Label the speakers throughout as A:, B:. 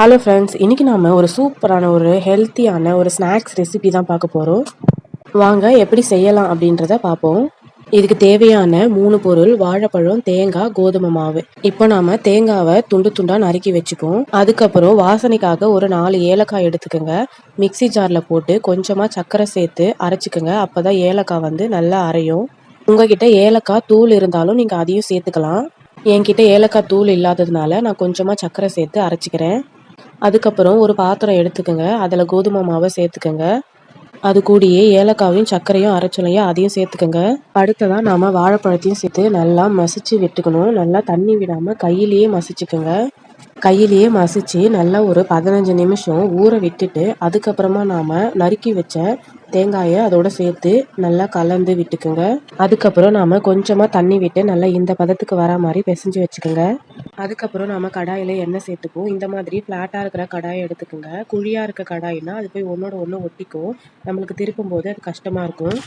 A: Hello friends இன்றைக்கி நாம் ஒரு சூப்பரான ஒரு ஹெல்த்தியான ஒரு ஸ்நாக்ஸ் ரெசிபி தான் பார்க்க போகிறோம் வாங்க எப்படி செய்யலாம் அப்படின்றத பார்ப்போம். இதுக்கு தேவையான மூணு பொருள் வாழைப்பழம் தேங்காய் கோதுமை மாவு. இப்போ நாம் தேங்காவை துண்டு துண்டாக நறுக்கி வச்சுப்போம் அதுக்கப்புறம் வாசனைக்காக ஒரு நாலு ஏலக்காய் எடுத்துக்கோங்க. மிக்ஸி ஜாரில் போட்டு கொஞ்சமாக சர்க்கரை சேர்த்து அரைச்சிக்கோங்க. அப்போ தான் ஏலக்காய் வந்து நல்லா அரையும். உங்ககிட்ட ஏலக்காய் தூள் இருந்தாலும் நீங்கள் அதையும் சேர்த்துக்கலாம். என்கிட்ட ஏலக்காய் தூள் இல்லாததுனால நான் கொஞ்சமாக சர்க்கரை சேர்த்து அரைச்சிக்கிறேன். அதுக்கப்புறம் ஒரு பாத்திரம் எடுத்துக்கோங்க. அதில் கோதுமை மாவை சேர்த்துக்கோங்க. அது கூடயே ஏலக்காவையும் சர்க்கரையும் அரைச்சலையும் அதையும் சேர்த்துக்கோங்க. அடுத்ததாக நாம் வாழைப்பழத்தையும் சேர்த்து நல்லா மசிச்சு விட்டுக்கணும். நல்லா தண்ணி விடாமல் கையிலேயே மசிச்சுக்கோங்க. கையிலேயே மசிச்சு நல்லா ஒரு பதினஞ்சு நிமிஷம் ஊற விட்டுட்டு அதுக்கப்புறமா நாம் நறுக்கி வச்ச தேங்காயை அதோட சேர்த்து நல்லா கலந்து விட்டுக்குங்க. அதுக்கப்புறம் நாம் கொஞ்சமாக தண்ணி விட்டு நல்லா இந்த பதத்துக்கு வர மாதிரி பிசைஞ்சு வச்சுக்கோங்க. அதுக்கப்புறம் நம்ம கடாயில் எண்ணெய் சேர்த்துப்போம் இந்த மாதிரி ஃப்ளாட்டாக இருக்கிற கடாயை எடுத்துக்கோங்க. குழியாக இருக்க கடாயினா அது போய் ஒன்றோட ஒன்று ஒட்டிக்கும். நம்மளுக்கு திருப்பும் போது அது கஷ்டமாக இருக்கும்.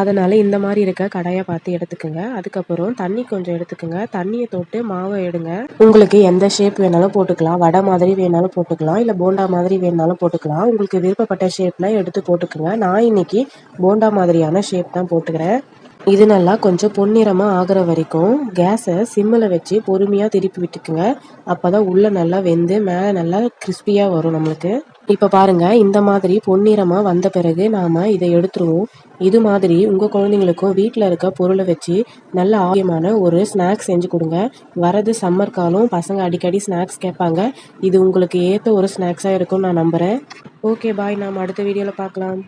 A: அதனால் இந்த மாதிரி இருக்க கடாயை பார்த்து எடுத்துக்கோங்க. அதுக்கப்புறம் தண்ணி கொஞ்சம் எடுத்துக்கோங்க. தண்ணியை தொட்டு மாவை எடுங்க. உங்களுக்கு எந்த ஷேப் வேணாலும் போட்டுக்கலாம். வடை மாதிரி வேணாலும் போட்டுக்கலாம். இல்லை போண்டா மாதிரி வேணாலும் போட்டுக்கலாம். உங்களுக்கு விருப்பப்பட்ட ஷேப்பில் எடுத்து போட்டுக்கோங்க. நான் இன்னைக்கு போண்டா மாதிரியான ஷேப் தான் போட்டுக்கிறேன். இது நல்லா கொஞ்சம் பொன்னிறமாக ஆகிற வரைக்கும் கேஸை சிம்மில் வச்சு பொறுமையாக திருப்பி விட்டுக்குங்க. அப்போ தான் உள்ளே நல்லா வெந்து மேலே நல்லா கிறிஸ்பியாக வரும் நம்மளுக்கு. இப்போ பாருங்கள் இந்த மாதிரி பொன்னிறமாக வந்த பிறகு நாம் இதை எடுத்துருவோம். இது மாதிரி உங்கள் குழந்தைங்களுக்கும் வீட்டில் இருக்க பொருளை வச்சு நல்ல ஆரோக்கியமான ஒரு ஸ்நாக்ஸ் செஞ்சு கொடுங்க. வரது சம்மர் காலம் பசங்க அடிக்கடி ஸ்நாக்ஸ் கேட்பாங்க. இது உங்களுக்கு ஏற்ற ஒரு ஸ்நாக்ஸாக இருக்கும்னு நான் நம்புகிறேன் ஓகே பாய் நாம் அடுத்த வீடியோவில் பார்க்கலாம்.